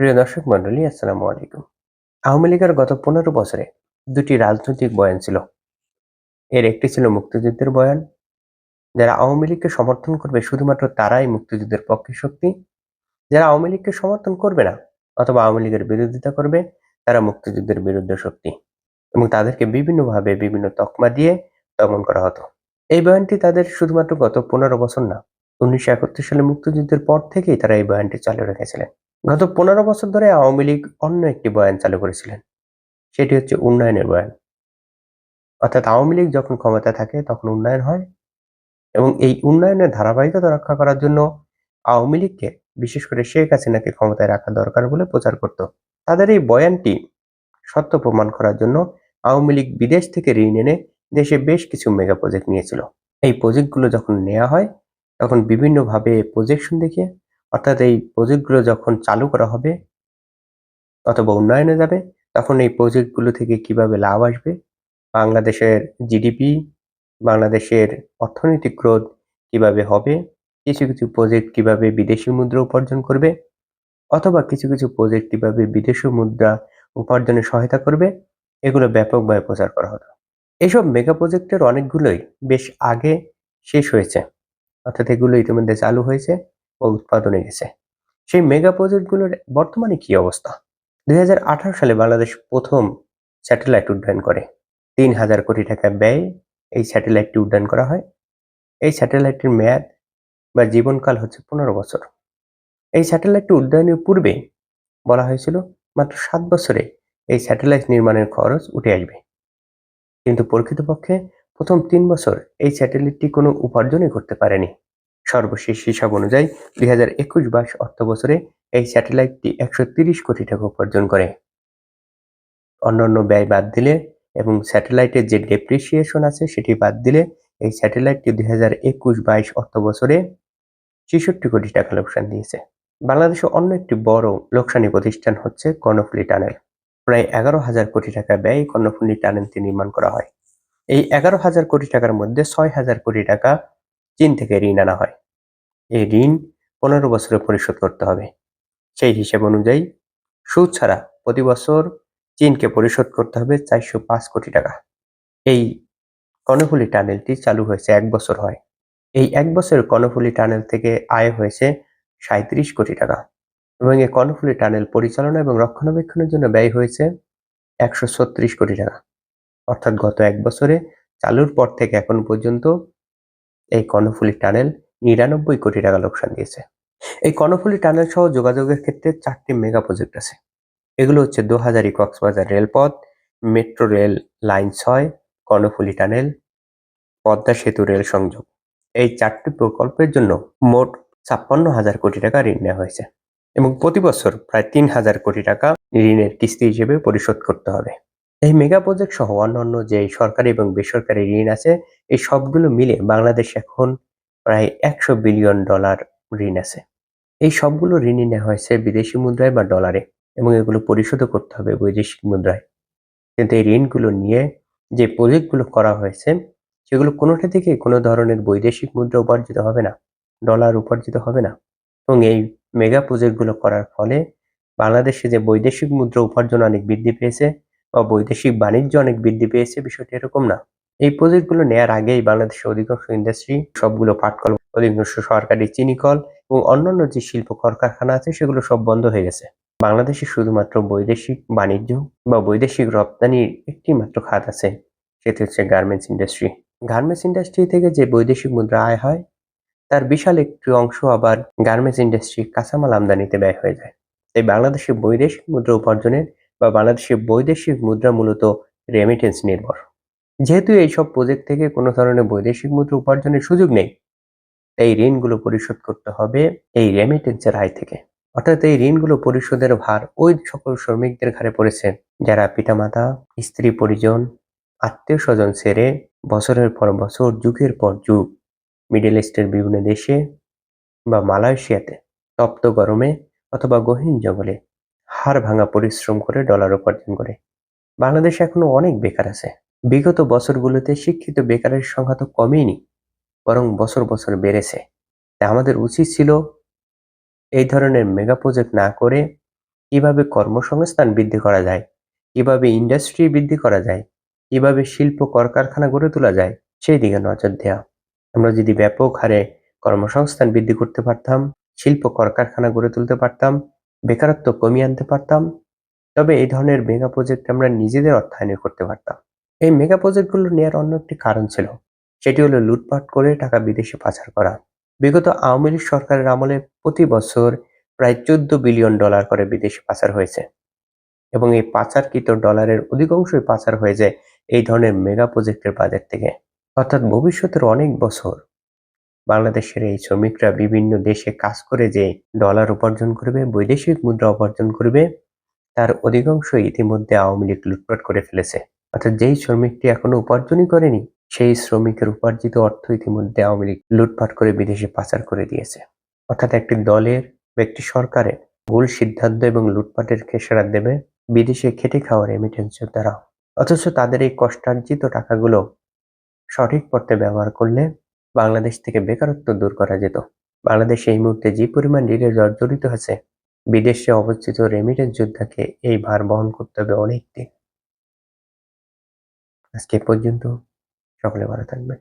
প্রিয় দর্শক মন্ডলী আসসালামু আলাইকুম। আওয়ামী লীগের গত পনেরো বছরে দুটি রাজনৈতিক বয়ান ছিল। এর একটি ছিল মুক্তিযুদ্ধের বয়ান। যারা আওয়ামী লীগকে সমর্থন করবে, শুধুমাত্র তারাই মুক্তিযুদ্ধের পক্ষে শক্তি। যারা আওয়ামী লীগকে সমর্থন করবে না, অথবা আওয়ামী লীগের বিরোধিতা করবে, তারা মুক্তিযুদ্ধের বিরুদ্ধে শক্তি এবং তাদেরকে বিভিন্নভাবে বিভিন্ন তকমা দিয়ে দমন করা হতো। এই বয়ানটি তাদের শুধুমাত্র গত পনেরো বছর না, উনিশশো একাত্তর সালে মুক্তিযুদ্ধের পর থেকেই তারা এই বয়ানটি চালু রেখেছিলেন। গত পনেরো বছর ধরে আওয়ামী লীগ অন্য একটি বয়ান চালু করেছিলেন। সেটি হচ্ছে উন্নয়নের বয়ান। অর্থাৎ আওয়ামী লীগ যখন ক্ষমতা থাকে, তখন উন্নয়ন হয় এবং এই উন্নয়নের ধারাবাহিকতা রক্ষা করার জন্য আওয়ামী লীগকে, বিশেষ করে শেখ হাসিনাকে ক্ষমতায় রাখা দরকার বলে প্রচার করত। তাদের এই বয়ানটি সত্য প্রমাণ করার জন্য আওয়ামী লীগ বিদেশ থেকে ঋণ এনে দেশে বেশ কিছু মেগা প্রজেক্ট নিয়েছিল। এই প্রজেক্টগুলো যখন নেওয়া হয়, তখন বিভিন্নভাবে প্রজেকশন দেখিয়ে অর্থাৎ এই প্রজেক্টগুলো যখন চালু করা হবে অথবা উন্নয়নে যাবে, তখন এই প্রজেক্টগুলো থেকে কীভাবে লাভ আসবে? বাংলাদেশের জিডিপি বাংলাদেশের অর্থনৈতিক গ্রোথ কীভাবে হবে? কিছু কিছু প্রজেক্ট কীভাবে বিদেশি মুদ্রা উপার্জন করবে? অথবা কিছু কিছু প্রজেক্ট কীভাবে বিদেশি মুদ্রা উপার্জনে সহায়তা করবে? এগুলো ব্যাপকভাবে প্রচার করা হতো। এইসব মেগা প্রজেক্টের অনেকগুলোই বেশ আগে শেষ হয়েছে। অর্থাৎ এগুলো ইতিমধ্যে চালু হয়েছে। ও উৎপাদনে গেছে। সেই মেগা প্রজেক্টগুলোর বর্তমানে কি অবস্থা? দুই হাজার আঠারো সালে বাংলাদেশ প্রথম স্যাটেলাইট উড্ডয়ন করে। তিন হাজার কোটি টাকা ব্যয় এই স্যাটেলাইটটি উড্ডয়ন করা হয়। এই স্যাটেলাইটটির মেয়াদ বা জীবনকাল হচ্ছে পনেরো বছর। এই স্যাটেলাইটটি উড্ডয়নের পূর্বে বলা হয়েছিল মাত্র সাত বছরে এই স্যাটেলাইট নির্মাণের খরচ উঠে আসবে। কিন্তু প্রকৃতপক্ষে প্রথম তিন বছর এই স্যাটেলাইটটি কোনো উপার্জনই করতে পারেনি। সর্বশেষ হিসাব অনুযায়ী দুই হাজার একুশ বাইশ অর্থ বছরে এই স্যাটেলাইটটি একশো তিরিশ কোটি টাকা উপার্জন করে। অন্যান্য ব্যয় বাদ দিলে এবং স্যাটেলাইটের যে ডেপ্রিসিয়েশন আছে সেটি বাদ দিলে এই স্যাটেলাইটটি দুই হাজার একুশ বাইশ অর্থ বছরে ছেষট্টি কোটি টাকা লোকসান দিয়েছে। বাংলাদেশে অন্য একটি বড় লোকসানি প্রতিষ্ঠান হচ্ছে কর্ণফুলি টানেল। প্রায় এগারো হাজার কোটি টাকা ব্যয় কর্ণফুলি টানেলটি নির্মাণ করা হয়। এই এগারো হাজার কোটি টাকার মধ্যে ছয় হাজার কোটি টাকা চীন থেকে ঋণ আনা হয়। এই ঋণ পনেরো বছরে পরিশোধ করতে হবে। সেই হিসেব অনুযায়ী সুদ ছাড়া প্রতি বছর চীনকে পরিশোধ করতে হবে চারশো পাঁচ কোটি টাকা। এই কর্ণফুলি টানেলটি চালু হয়েছে এক বছর হয়। এই এক বছরের কর্ণফুলি টানেল থেকে আয় হয়েছে সাঁত্রিশ কোটি টাকা এবং এই কর্ণফুলি টানেল পরিচালনা এবং রক্ষণাবেক্ষণের জন্য ব্যয় হয়েছে একশো ছত্রিশ কোটি টাকা। অর্থাৎ গত এক বছরে চালুর পর থেকে এখন পর্যন্ত এই কর্ণফুলী টানেল নিরানব্বই কোটি টাকা লোকসান দিয়েছে। এই কর্ণফুলী টানেল সহ যোগাযোগের ক্ষেত্রে চারটি মেগা প্রজেক্ট আছে। এগুলো হচ্ছে দোহাজারি কক্সবাজার রেলপথ মেট্রো রেল লাইন ছয়, কর্ণফুলী টানেল পদ্মা সেতু রেল সংযোগ। এই চারটি প্রকল্পের জন্য মোট ছাপ্পান্ন হাজার কোটি টাকা ঋণ নেওয়া হয়েছে এবং প্রতি বছর প্রায় তিন হাজার কোটি টাকা ঋণের কিস্তি হিসেবে পরিশোধ করতে হবে। এই মেগা প্রজেক্ট সহ অন্যান্য যে সরকারি এবং বেসরকারি ঋণ আছে, এই সবগুলো মিলে বাংলাদেশ এখন প্রায় একশো বিলিয়ন ডলার ঋণ আছে। এই সবগুলো ঋণই নেওয়া হয়েছে বিদেশি মুদ্রায় বা ডলারে এবং এগুলো পরিশোধও করতে হবে বৈদেশিক মুদ্রায়। কিন্তু এই ঋণগুলো নিয়ে যে প্রজেক্টগুলো করা হয়েছে, সেগুলো কোনোটা থেকে কোনো ধরনের বৈদেশিক মুদ্রা উপার্জিত হবে না, ডলার উপার্জিত হবে না। এবং এই মেগা প্রজেক্টগুলো করার ফলে বাংলাদেশে যে বৈদেশিক মুদ্রা উপার্জন অনেক বৃদ্ধি পেয়েছে বা বৈদেশিক বাণিজ্য অনেক বৃদ্ধি পেয়েছে, বিষয়টি এরকম না। এই প্রজেক্টগুলো নেয়ার আগেই বাংলাদেশের অধিকাংশ ইন্ডাস্ট্রি সবগুলো পাটকল অধিকাংশ সরকারি চিনিকল এবং অন্যান্য যে শিল্প কলকারখানা আছে, সেগুলো সব বন্ধ হয়ে গেছে। বাংলাদেশে শুধুমাত্র বৈদেশিক বাণিজ্য বা বৈদেশিক রপ্তানির একটি মাত্র খাত আছে, সেটি হচ্ছে গার্মেন্টস ইন্ডাস্ট্রি গার্মেন্টস ইন্ডাস্ট্রি থেকে যে বৈদেশিক মুদ্রা আয় হয়, তার বিশাল একটি অংশ আবার গার্মেন্টস ইন্ডাস্ট্রি কাঁচামাল আমদানিতে ব্যয় হয়ে যায়। তাই বাংলাদেশের বৈদেশিক মুদ্রা উপার্জনের বা বাংলাদেশের বৈদেশিক মুদ্রা মূলত রেমিটেন্স নির্ভর। যেহেতু এইসব প্রজেক্ট থেকে কোনো ধরনের বৈদেশিক মুদ্রা উপার্জনের সুযোগ নেই, এই ঋণগুলো পরিশোধ করতে হবে এই রেমিটেন্সের আয় থেকে। অর্থাৎ এই ঋণগুলো পরিশোধের ভার ওই সকল শ্রমিকদের ঘাড়ে পড়েছে, যারা পিতামাতা, স্ত্রী পরিজন আত্মীয় স্বজন ছেড়ে বছরের পর বছর, যুগের পর যুগ মিডল ইস্টের বিভিন্ন দেশে বা মালয়েশিয়াতে তপ্ত গরমে অথবা গহীন জঙ্গলে হাড় ভাঙা পরিশ্রম করে ডলার উপার্জন করে। বাংলাদেশে এখনও অনেক বেকার আছে। বিগত বছরগুলোতে শিক্ষিত বেকারের সংখ্যা তো কমেনি, বরং বছর বছর বেড়েছে। তাই আমাদের উচিত ছিল এই ধরনের মেগা প্রজেক্ট না করে কীভাবে কর্মসংস্থান বৃদ্ধি করা যায়, কীভাবে ইন্ডাস্ট্রি বৃদ্ধি করা যায়, কীভাবে শিল্প কলকারখানা গড়ে তোলা যায়, সেই দিকে নজর দেওয়া আমরা যদি ব্যাপক হারে কর্মসংস্থান বৃদ্ধি করতে পারতাম, শিল্প কলকারখানা গড়ে তুলতে পারতাম, বেকারত্ব কমিয়ে আনতে পারতাম, তবে এই ধরনের মেগা প্রজেক্ট আমরা নিজেদের অর্থায়নে করতে পারতাম। এই মেগা প্রজেক্টগুলো নেওয়ার অন্য একটি কারণ ছিল। সেটি হলো লুটপাট করে টাকা বিদেশে পাচার করা। বিগত আওয়ামী লীগ সরকারের আমলে প্রতি বছর প্রায় চোদ্দ বিলিয়ন ডলার করে বিদেশে পাচার হয়েছে। এবং এই পাচারকৃত ডলারের অধিকাংশই পাচার হয়ে যায় এই ধরনের মেগা প্রজেক্টের বাজার থেকে। অর্থাৎ ভবিষ্যতের অনেক বছর বাংলাদেশের এই শ্রমিকরা বিভিন্ন দেশে কাজ করে যে ডলার উপার্জন করবে, বৈদেশিক মুদ্রা উপার্জন করবে, তার অধিকাংশ ইতিমধ্যে আওয়ামী লীগ লুটপাট করে ফেলেছে। অর্থাৎ যেই শ্রমিকটি এখনও উপার্জনই করেনি, সেই শ্রমিকের উপার্জিত অর্থ ইতিমধ্যে আওয়ামী লীগ লুটপাট করে বিদেশে পাচার করে দিয়েছে। অর্থাৎ একটি দলের বা একটি সরকারের ভুল সিদ্ধান্ত এবং লুটপাটের খেসারাত দেবে বিদেশে খেটে খাওয়ার রেমিটেন্সের দ্বারা অথচ তাদের এই কষ্টার্জিত টাকাগুলো সঠিক পথে ব্যবহার করলে বাংলাদেশ থেকে বেকারত্ব দূর করা যেত। বাংলাদেশ এই মুহূর্তে যে পরিমাণ ঋণে জর্জরিত হয়েছে, বিদেশে অবস্থিত রেমিটেন্স যোদ্ধাকে এই ভার বহন করতে হবে অনেক দিন আজকে পর্যন্ত। সকলে ভালো থাকবেন।